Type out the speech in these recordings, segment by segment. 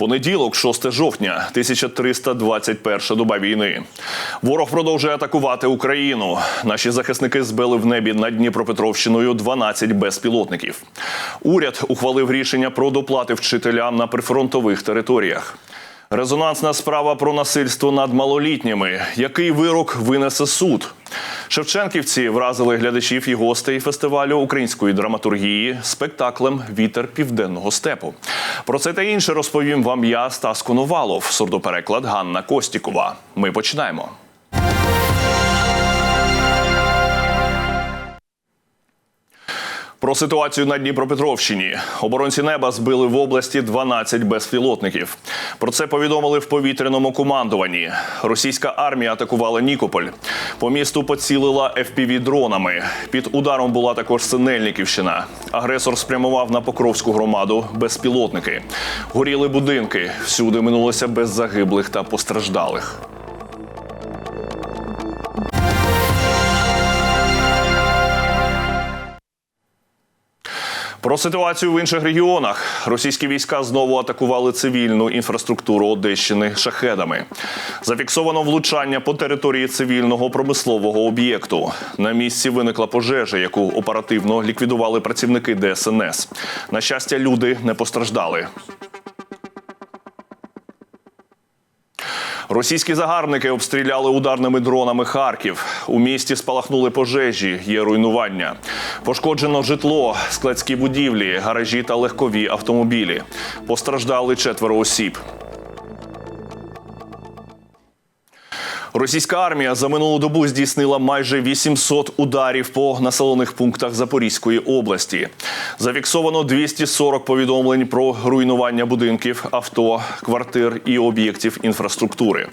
Понеділок, 6 жовтня, 1321 доба війни. Ворог продовжує атакувати Україну. Наші захисники збили в небі над Дніпропетровщиною 12 безпілотників. Уряд ухвалив рішення про доплати вчителям на прифронтових територіях. Резонансна справа про насильство над малолітніми. Який вирок винесе суд? Шевченківці вразили глядачів і гостей фестивалю української драматургії спектаклем Вітер південного степу. Про це та інше розповім вам я, Стас Коновалов, сурдопереклад Ганна Костікова. Ми починаємо. Про ситуацію на Дніпропетровщині оборонці неба збили в області 12 безпілотників. Про це повідомили в повітряному командуванні. Російська армія атакувала Нікополь. По місту поцілила fpv дронами. Під ударом була також Синельниківщина. Агресор спрямував на Покровську громаду безпілотники. Горіли будинки. Всюди минулося без загиблих та постраждалих. Про ситуацію в інших регіонах російські війська знову атакували цивільну інфраструктуру Одещини шахедами. Зафіксовано влучання по території цивільного промислового об'єкту. На місці виникла пожежа, яку оперативно ліквідували працівники ДСНС. На щастя, люди не постраждали. Російські загарбники обстріляли ударними дронами Харків. У місті спалахнули пожежі, є руйнування. Пошкоджено житло, складські будівлі, гаражі та легкові автомобілі. Постраждали четверо осіб. Російська армія за минулу добу здійснила майже 800 ударів по населених пунктах Запорізької області. Зафіксовано 240 повідомлень про руйнування будинків, авто, квартир і об'єктів інфраструктури.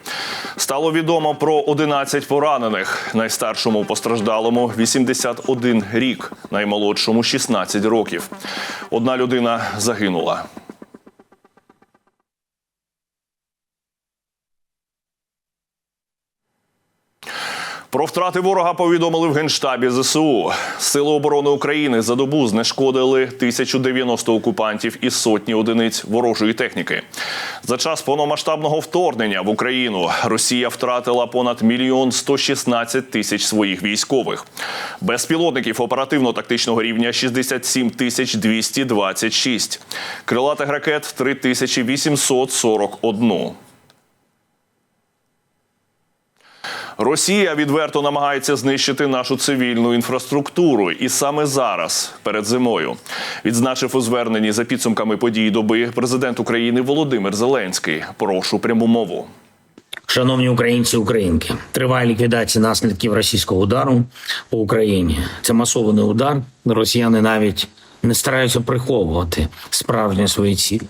Стало відомо про 11 поранених. Найстаршому постраждалому 81 рік, наймолодшому 16 років. Одна людина загинула. Про втрати ворога повідомили в генштабі ЗСУ. Сили оборони України за добу знешкодили 1090 окупантів і сотні одиниць ворожої техніки. За час повномасштабного вторгнення в Україну Росія втратила понад мільйон 116 тисяч своїх військових. Безпілотників оперативно-тактичного рівня 67 тисяч 226. Крилатих ракет 3841. Росія відверто намагається знищити нашу цивільну інфраструктуру, і саме зараз, перед зимою, відзначив у зверненні за підсумками подій доби президент України Володимир Зеленський. Прошу пряму мову. Шановні українці українки, триває ліквідація наслідків російського удару по Україні. Це масований удар. Росіяни навіть не стараються приховувати справжні свої цілі.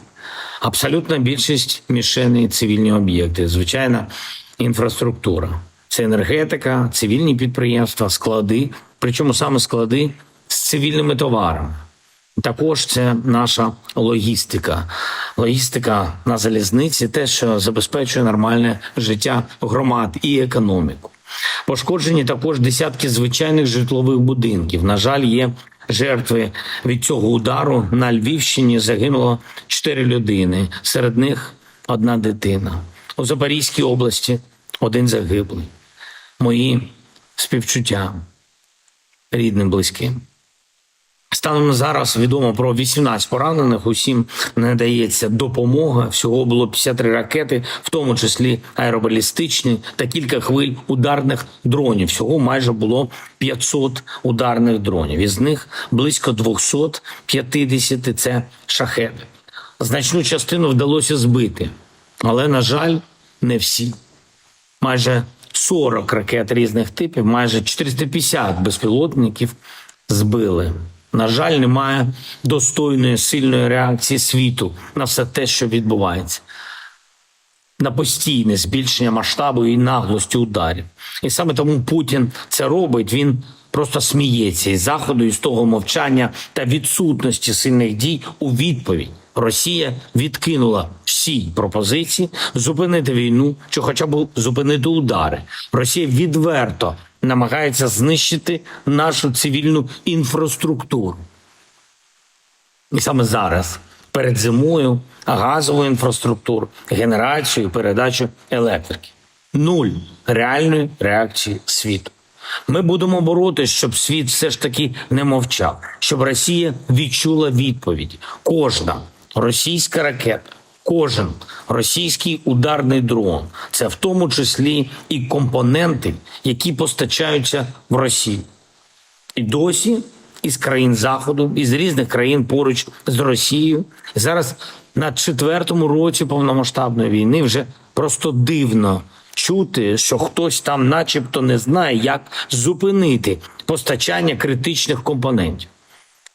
Абсолютна більшість мішеней цивільні об'єкти, звичайна інфраструктура. Це енергетика, цивільні підприємства, склади, причому саме склади з цивільними товарами. Також це наша логістика. Логістика на залізниці, те, що забезпечує нормальне життя громад і економіку. Пошкоджені також десятки звичайних житлових будинків. На жаль, є жертви від цього удару. На Львівщині загинуло чотири людини, серед них одна дитина. У Запорізькій області один загиблий. Мої співчуття рідним, близьким. Станом на зараз відомо про 18 поранених. Усім надається допомога. Всього було 53 ракети, в тому числі аеробалістичні та кілька хвиль ударних дронів. Всього майже було 500 ударних дронів. Із них близько 250 – це шахеди. Значну частину вдалося збити, але на жаль, не всі. Майже 40 ракет різних типів, майже 450 безпілотників збили. На жаль, немає достойної сильної реакції світу на все те, що відбувається, на постійне збільшення масштабу і наглості ударів. І саме тому Путін це робить. Він просто сміється із заходу, із того мовчання та відсутності сильних дій у відповідь. Росія відкинула всі пропозиції зупинити війну чи, хоча б зупинити удари. Росія відверто намагається знищити нашу цивільну інфраструктуру. І саме зараз перед зимою газову інфраструктуру, генерацію, передачу електрики. Нуль реальної реакції світу. Ми будемо боротися, щоб світ все ж таки не мовчав, щоб Росія відчула відповідь. Кожна російська ракета, кожен російський ударний дрон це в тому числі і компоненти, які постачаються в Росію. І досі із країн Заходу, із різних країн поруч з Росією. Зараз на четвертому році повномасштабної війни вже просто дивно чути, що хтось там, начебто, не знає, як зупинити постачання критичних компонентів.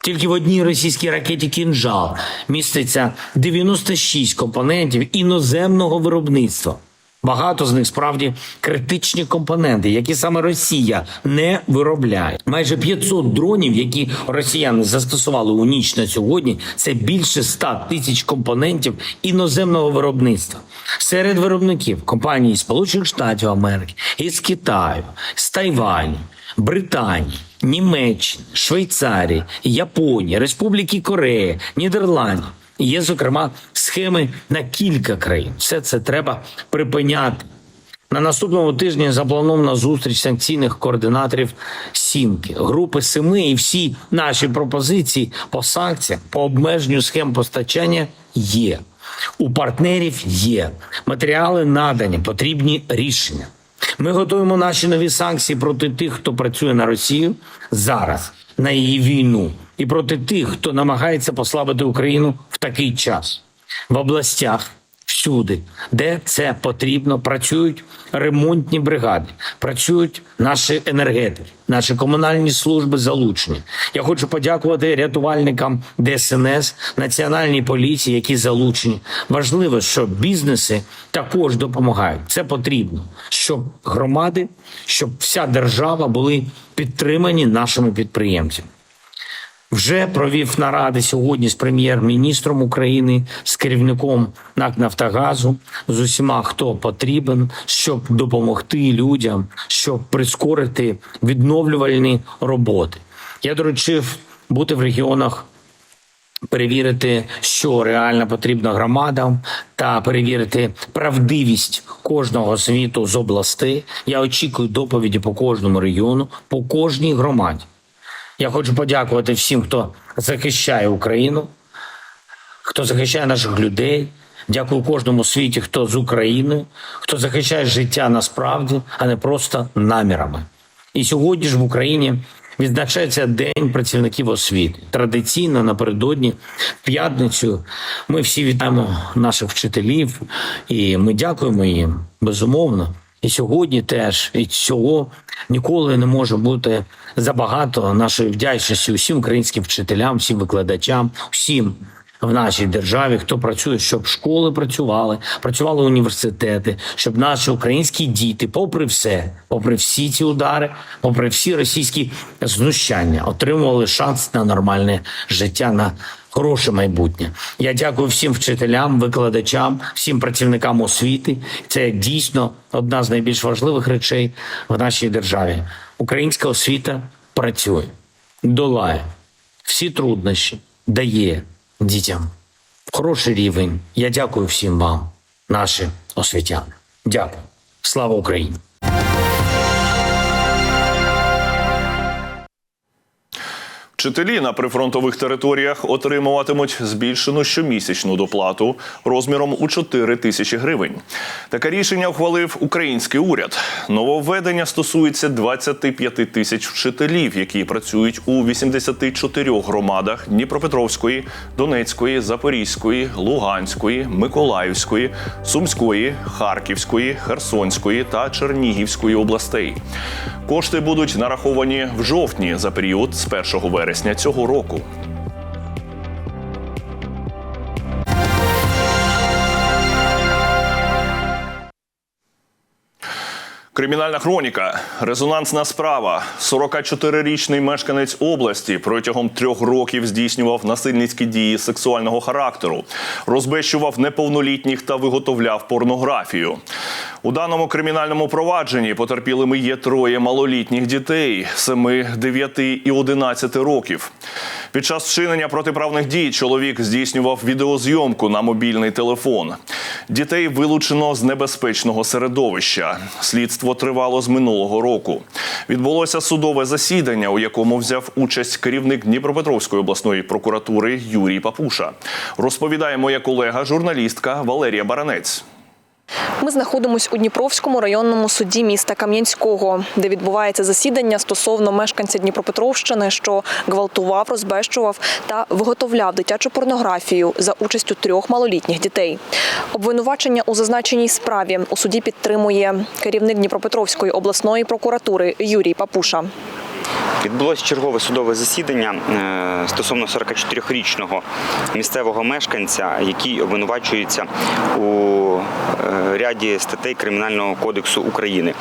Тільки в одній російській ракеті «Кінжал» міститься 96 компонентів іноземного виробництва. Багато з них справді критичні компоненти, які саме Росія не виробляє. Майже 500 дронів, які росіяни застосували у ніч на сьогодні, це більше 100 тисяч компонентів іноземного виробництва. Серед виробників компанії Сполучених Штатів Америки, із Китаю, з Тайваню, Британії, Німеччини, Швейцарії, Японії, Республіки Корея, Нідерландів. Є, зокрема, схеми на кілька країн. Все це треба припиняти. На наступному тижні запланована зустріч санкційних координаторів сімки, групи семи, і всі наші пропозиції по санкціям, по обмеженню схем постачання є. У партнерів є матеріали надані, потрібні рішення. Ми готуємо наші нові санкції проти тих, хто працює на Росію зараз, на її війну, і проти тих, хто намагається послабити Україну в такий час. В областях всюди, де це потрібно, працюють ремонтні бригади, працюють наші енергетики, наші комунальні служби залучені. Я хочу подякувати рятувальникам ДСНС, національній поліції, які залучені. Важливо, що бізнеси також допомагають. Це потрібно, щоб громади, щоб вся держава були підтримані нашими підприємцями. Вже провів наради сьогодні з прем'єр-міністром України, з керівником НАК Нафтогазу, з усіма, хто потрібен, щоб допомогти людям, щоб прискорити відновлювальні роботи. Я доручив бути в регіонах. Перевірити, що реально потрібно громадам, та перевірити правдивість кожного світу з областей. Я очікую доповіді по кожному регіону, по кожній громаді. Я хочу подякувати всім, хто захищає Україну, хто захищає наших людей. Дякую кожному світі, хто з Україною, хто захищає життя насправді, а не просто намірами. І сьогодні ж в Україні відзначається День працівників освіти. Традиційно напередодні п'ятницю ми всі вітаємо наших вчителів і ми дякуємо їм безумовно. І сьогодні теж і цього ніколи не може бути забагато нашої вдячності усім українським вчителям, всім викладачам, всім в нашій державі, хто працює, щоб школи працювали, працювали університети, щоб наші українські діти, попри все, попри всі ці удари, попри всі російські знущання, отримували шанс на нормальне життя. на Хороше майбутнє. Я дякую всім вчителям, викладачам, всім працівникам освіти. Це дійсно одна з найбільш важливих речей в нашій державі. Українська освіта працює, долає всі труднощі, дає дітям хороший рівень. Я дякую всім вам, наші освітяни. Дякую. Слава Україні! Вчителі на прифронтових територіях отримуватимуть збільшену щомісячну доплату розміром у 4 тисячі гривень. Таке рішення ухвалив український уряд. Нововведення стосується 25 тисяч вчителів, які працюють у 84 громадах Дніпропетровської, Донецької, Запорізької, Луганської, Миколаївської, Сумської, Харківської, Херсонської та Чернігівської областей. Кошти будуть нараховані в жовтні за період з 1 вересня цього року. Кримінальна хроніка, резонансна справа. 44-річний мешканець області протягом трьох років здійснював насильницькі дії сексуального характеру, розбещував неповнолітніх та виготовляв порнографію. У даному кримінальному провадженні потерпілими є троє малолітніх дітей 7, 9 і 11 років. Під час вчинення протиправних дій чоловік здійснював відеозйомку на мобільний телефон. Дітей вилучено з небезпечного середовища. Слідство тривало з минулого року. Відбулося судове засідання, у якому взяв участь керівник Дніпропетровської обласної прокуратури Юрій Папуша. Розповідає моя колега, журналістка Валерія Баранець. Ми знаходимося у Дніпровському районному суді міста Кам'янського, де відбувається засідання стосовно мешканця Дніпропетровщини, що гвалтував, розбещував та виготовляв дитячу порнографію за участю трьох малолітніх дітей. Обвинувачення у зазначеній справі у суді підтримує керівник Дніпропетровської обласної прокуратури Юрій Папуша. Відбулося чергове судове засідання е, стосовно 44-річного місцевого мешканця, який обвинувачується у е, ряді статей Кримінального кодексу України,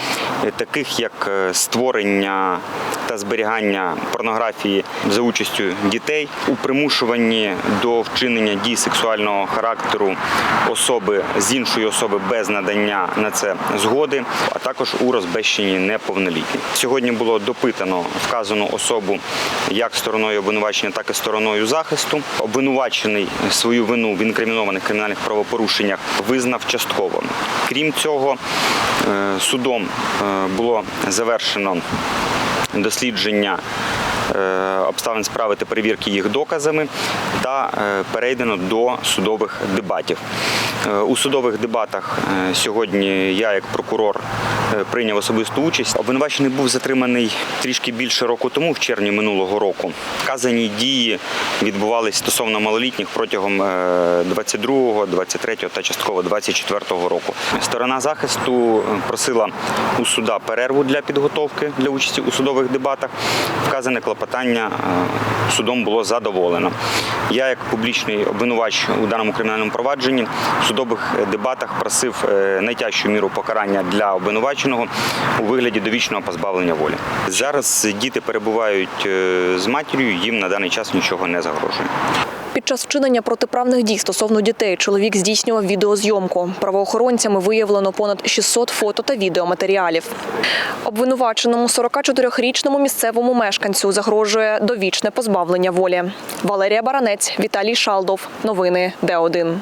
е, таких як створення та зберігання порнографії за участю дітей, у примушуванні до вчинення дій сексуального характеру особи з іншої особи без надання на це згоди, а також у розбещенні неповнолітніх. Сьогодні було допитано вказану особу як стороною обвинувачення, так і стороною захисту. Обвинувачений свою вину в інкримінованих кримінальних правопорушеннях визнав частково. Крім цього, е, судом е, було завершено дослідження обставин справи та перевірки їх доказами та е, перейдено до судових дебатів. Е, У судових дебатах е, сьогодні я, як прокурор, е, прийняв особисту участь. Обвинувачений був затриманий трішки більше року тому, в червні минулого року. Вказані дії відбувалися стосовно малолітніх протягом е, 22, 23 та частково 24 року. Сторона захисту е, просила у суда перерву для підготовки для участі у судових дебатах. Вказане клопотання е, судом було задоволено. Я, як публічний обвинувач у даному кримінальному провадженні, в судових дебатах просив е, найтяжчу міру покарання для обвинуваченого у вигляді довічного позбавлення волі. Зараз діти перебувають е, з матір'ю, їм на даний час нічого не загрожує. Під час вчинення протиправних дій стосовно дітей чоловік здійснював відеозйомку. Правоохоронцями виявлено понад 600 фото та відеоматеріалів. Обвинуваченому 44-річному місцевому мешканцю загрожує довічне позбавлення волі. Валерія Баранець, Віталій Шалдов. Новини Д1.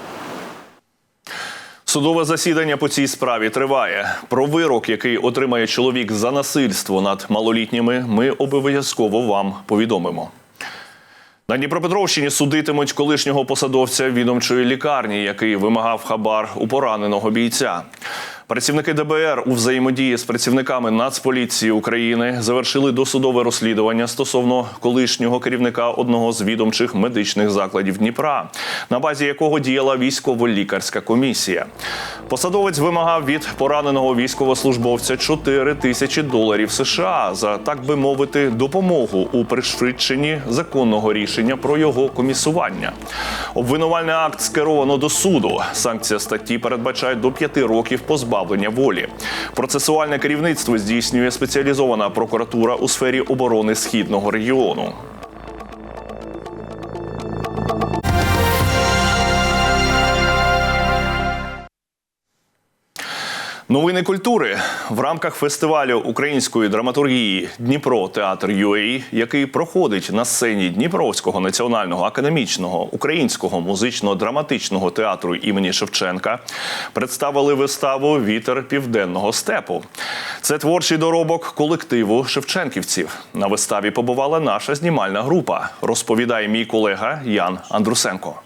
Судове засідання по цій справі триває. Про вирок, який отримає чоловік за насильство над малолітніми, ми обов'язково вам повідомимо. На Дніпропетровщині судитимуть колишнього посадовця відомчої лікарні, який вимагав хабар у пораненого бійця. Працівники ДБР у взаємодії з працівниками Нацполіції України завершили досудове розслідування стосовно колишнього керівника одного з відомчих медичних закладів Дніпра, на базі якого діяла військово-лікарська комісія. Посадовець вимагав від пораненого військовослужбовця 4 тисячі доларів США за так би мовити допомогу у пришвидшенні законного рішення про його комісування. Обвинувальний акт скеровано до суду. Санкція статті передбачає до 5 років позбавлення волі. Процесуальне керівництво здійснює спеціалізована прокуратура у сфері оборони східного регіону. Новини культури в рамках фестивалю української драматургії Дніпро Театр ЮАІ, який проходить на сцені Дніпровського національного академічного українського музично-драматичного театру імені Шевченка, представили виставу Вітер південного степу. Це творчий доробок колективу шевченківців. На виставі побувала наша знімальна група. Розповідає мій колега Ян Андрусенко.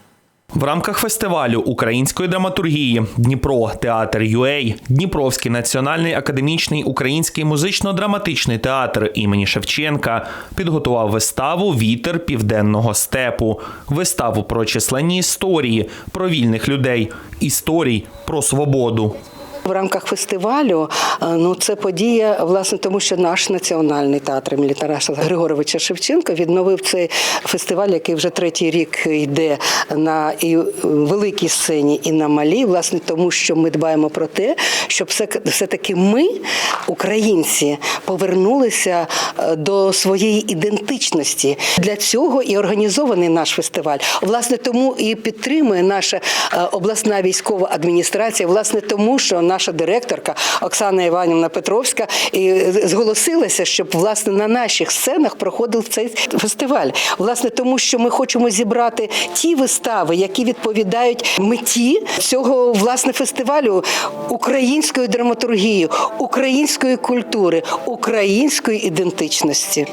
В рамках фестивалю української драматургії Дніпро Театр ЮЕЙ Дніпровський національний академічний український музично-драматичний театр імені Шевченка підготував виставу Вітер південного степу. Виставу про численні історії про вільних людей, історій про свободу. В рамках фестивалю е, ну це подія, власне, тому що наш національний театр імені Тараса Григоровича Шевченка відновив цей фестиваль, який вже третій рік йде на і великій сцені, і на малій, власне, тому що ми дбаємо про те, щоб все, все-таки ми, українці, повернулися е, до своєї ідентичності. Для цього і організований наш фестиваль. Власне, тому і підтримує наша е, обласна військова адміністрація, власне, тому що наша директорка Оксана Іванівна Петровська і зголосилася, щоб власне на наших сценах проходив цей фестиваль. Власне, тому що ми хочемо зібрати ті вистави, які відповідають меті цього власне фестивалю української драматургії, української культури, української ідентичності.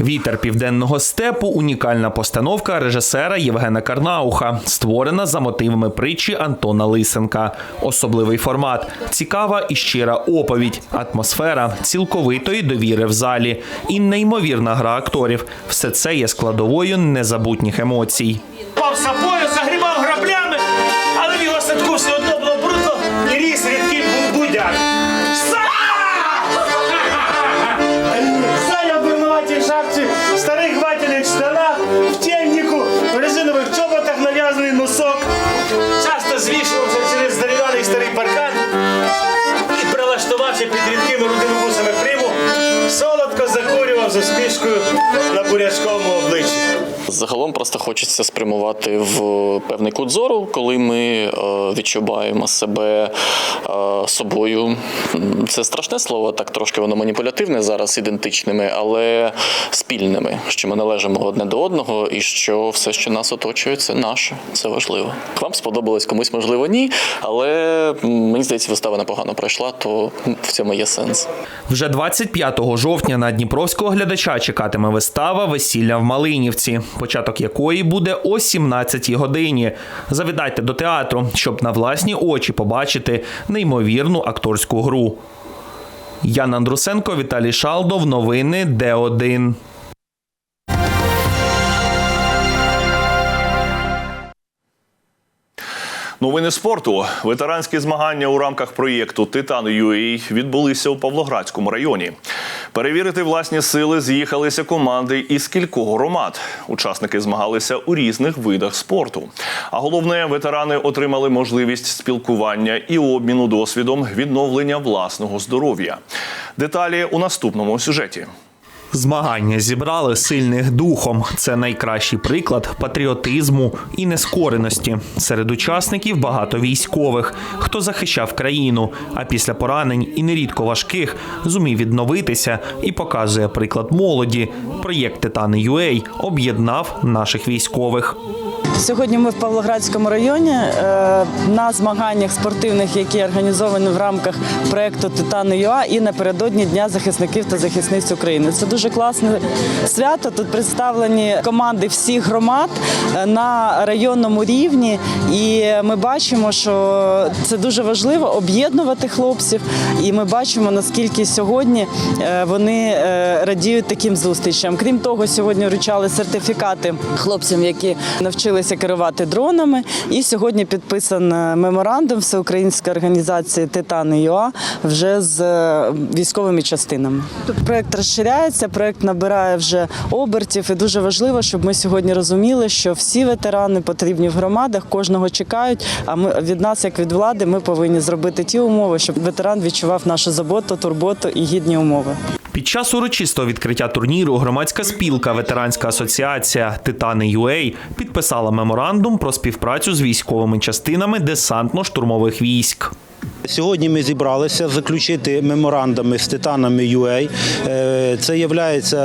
Вітер південного степу унікальна постановка режисера Євгена Карнауха, створена за мотивами притчі Антона Лисенка. Особливий формат, цікава і щира оповідь, атмосфера цілковитої довіри в залі і неймовірна гра акторів. Все це є складовою незабутніх емоцій. Закурював з Загалом просто хочеться спрямувати в певний кут зору, коли ми е, відчуваємо себе е, собою. Це страшне слово, так трошки воно маніпулятивне зараз, ідентичними, але спільними, що ми належимо одне до одного, і що все, що нас оточує, це наше. Це важливо. Вам сподобалось, комусь можливо ні, але мені здається, вистава непогано пройшла, то в цьому є сенс. Вже 25 жовтня на дніпровського глядача чекатиме вистава Весілля в Малинівці, початок якої буде о 17 годині. Завідайте до театру, щоб на власні очі побачити неймовірну акторську гру. Ян Андрусенко, Віталій Шалдов. Новини Д1. Новини спорту. Ветеранські змагання у рамках проєкту Титан UA відбулися у Павлоградському районі. Перевірити власні сили з'їхалися команди із кількох громад. Учасники змагалися у різних видах спорту. А головне, ветерани отримали можливість спілкування і обміну досвідом відновлення власного здоров'я. Деталі у наступному сюжеті. Змагання зібрали сильних духом. Це найкращий приклад патріотизму і нескореності. Серед учасників багато військових, хто захищав країну, а після поранень і нерідко важких зумів відновитися і показує приклад молоді. Проєкт Титани Юей об'єднав наших військових. Сьогодні ми в Павлоградському районі е, на змаганнях спортивних, які організовані в рамках проекту Титани ЮА і напередодні Дня захисників та захисниць України. Це дуже класне свято. Тут представлені команди всіх громад е, на районному рівні, і ми бачимо, що це дуже важливо об'єднувати хлопців. І ми бачимо наскільки сьогодні е, вони радіють таким зустрічам. Крім того, сьогодні вручали сертифікати хлопцям, які навчилися керувати дронами. І сьогодні підписан е, меморандум всеукраїнської організації Титани ЮА вже з е, військовими частинами. Проект розширяється, проект набирає вже обертів, і дуже важливо, щоб ми сьогодні розуміли, що всі ветерани потрібні в громадах, кожного чекають. А ми від нас, як від влади, ми повинні зробити ті умови, щоб ветеран відчував нашу заботу, турботу і гідні умови. Під час урочистого відкриття турніру громадська спілка Ветеранська асоціація Титани UA підписала меморандум про співпрацю з військовими частинами десантно-штурмових військ. Сьогодні ми зібралися заключити меморандуми з титанами UA. Е, Це є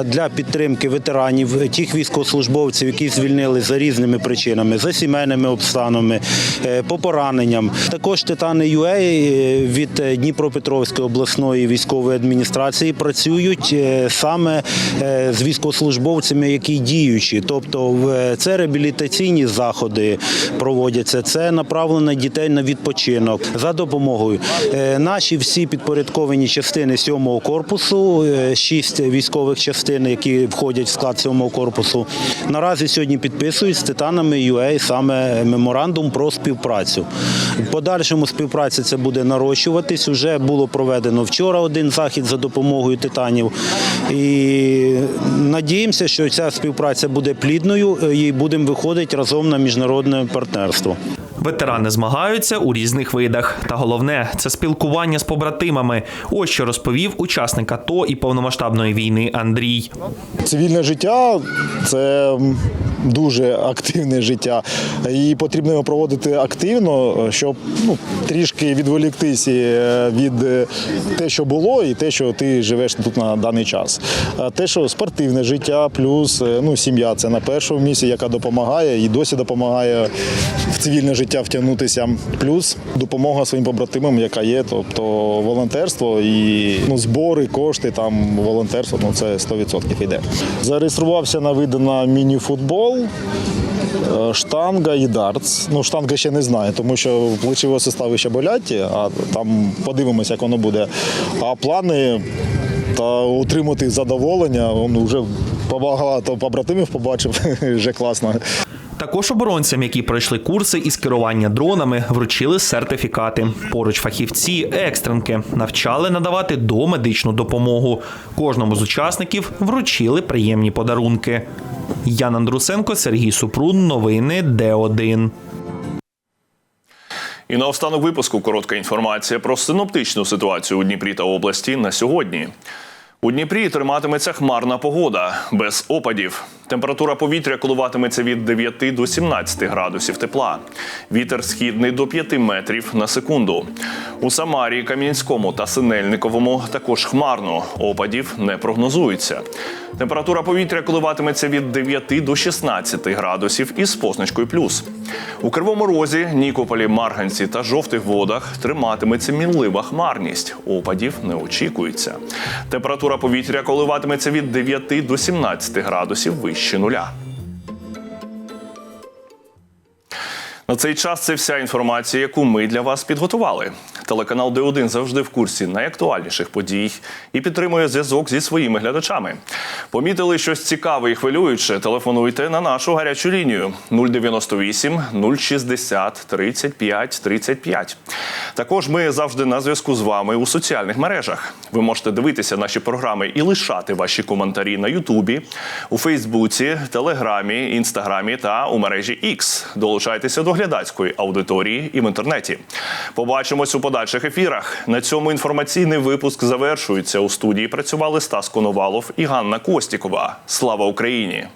для підтримки ветеранів, тих військовослужбовців, які звільнили за різними причинами, за сімейними обставинами, е, по пораненням. Також титани UA е, від Дніпропетровської обласної військової адміністрації працюють саме з військовослужбовцями, які діючі. Тобто це реабілітаційні заходи проводяться, це направлено дітей на відпочинок за допомогою. Е, Наші всі підпорядковані частини 7-го корпусу, е, шість військових частин, які входять в склад 7-го корпусу, наразі сьогодні підписують з титанами UA саме меморандум про співпрацю. В подальшому співпраця це буде нарощуватись. Уже було проведено вчора один захід за допомогою титанів. І надіємося, що ця співпраця буде плідною е, і будемо виходити разом на міжнародне партнерство. Ветерани змагаються у різних видах. Та головне це спілкування з побратимами. Ось що розповів учасник АТО і повномасштабної війни Андрій. Цивільне життя це дуже активне життя, і потрібно його проводити активно, щоб ну, трішки відволіктися від е, те, що було, і те, що ти живеш тут на даний час. Те, що спортивне життя, плюс е, ну, сім'я це на першому місці, яка допомагає і досі допомагає в цивільне життя втягнутися. Плюс допомога своїм побратимам, яка є, тобто волонтерство і ну, збори, кошти, там волонтерство, ну це 100% йде. Зареєструвався на види на міні-футбол. Е, Штанга і дартс. Ну, штанга ще не знаю, тому що плечові состави ще болять, а там подивимося, як воно буде. А плани та отримати задоволення, він вже багато побратимів побачив, вже класно. Також оборонцям, які пройшли курси із керування дронами, вручили сертифікати. Поруч фахівці екстренки навчали надавати домедичну допомогу. Кожному з учасників вручили приємні подарунки. Ян Андрусенко, Сергій Супрун. Новини Д1. І на останок випуску коротка інформація про синоптичну ситуацію у Дніпрі та області на сьогодні. У Дніпрі триматиметься хмарна погода без опадів. Температура повітря коливатиметься від 9 до 17 градусів тепла. Вітер східний до 5 метрів на секунду. У Самарі, Кам'янському та Синельниковому також хмарно. Опадів не прогнозується. Температура повітря коливатиметься від 9 до 16 градусів із позначкою плюс. У Кривому Розі, Нікополі, Марганці та жовтих водах триматиметься мінлива хмарність. Опадів не очікується. Температура повітря коливатиметься від 9 до 17 градусів вище нуля. На цей час це вся інформація, яку ми для вас підготували. Телеканал Д1 завжди в курсі найактуальніших подій і підтримує зв'язок зі своїми глядачами. Помітили щось цікаве і хвилююче? Телефонуйте на нашу гарячу лінію 098 060 35 35. Також ми завжди на зв'язку з вами у соціальних мережах. Ви можете дивитися наші програми і лишати ваші коментарі на Ютубі, у Фейсбуці, Телеграмі, Інстаграмі та у мережі X. Долучайтеся до глядацької аудиторії і в інтернеті. Побачимось у подальших ефірах. На цьому інформаційний випуск завершується. У студії працювали Стас Коновалов і Ганна Костікова. Слава Україні!